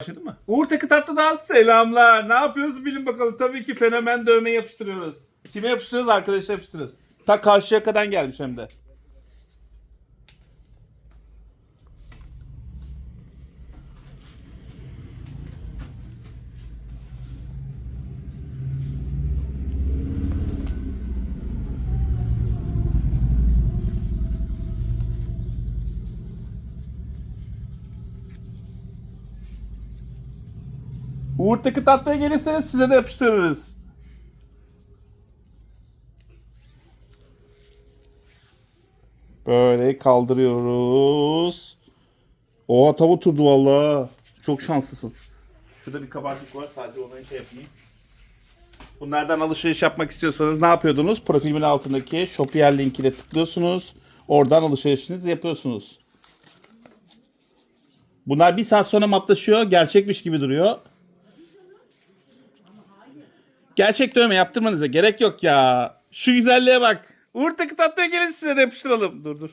Başladı mı? Uğur Takı Tatlı'dan selamlar. Ne yapıyoruz bilin bakalım. Tabii ki fenomen dövme yapıştırıyoruz. Kime yapıştırıyoruz? Arkadaşa yapıştırıyoruz. Ta karşıya kadar gelmiş hem de. Uğur Takı Tatlı'ya gelirseniz size de yapıştırırız. Böyle kaldırıyoruz. Oha tam oturdu valla. Çok şanslısın. Şurada bir kabarcık var. Sadece onu şey yapayım. Bunlardan alışveriş yapmak istiyorsanız ne yapıyordunuz? Profilimin altındaki Shopier linkine tıklıyorsunuz. Oradan alışverişinizi yapıyorsunuz. Bunlar bir saat sonra matlaşıyor. Gerçekmiş gibi duruyor. Gerçek dövme yaptırmanıza gerek yok ya. Şu güzelliğe bak. Uğur takı tatlıya gelin size de yapıştıralım. Dur dur.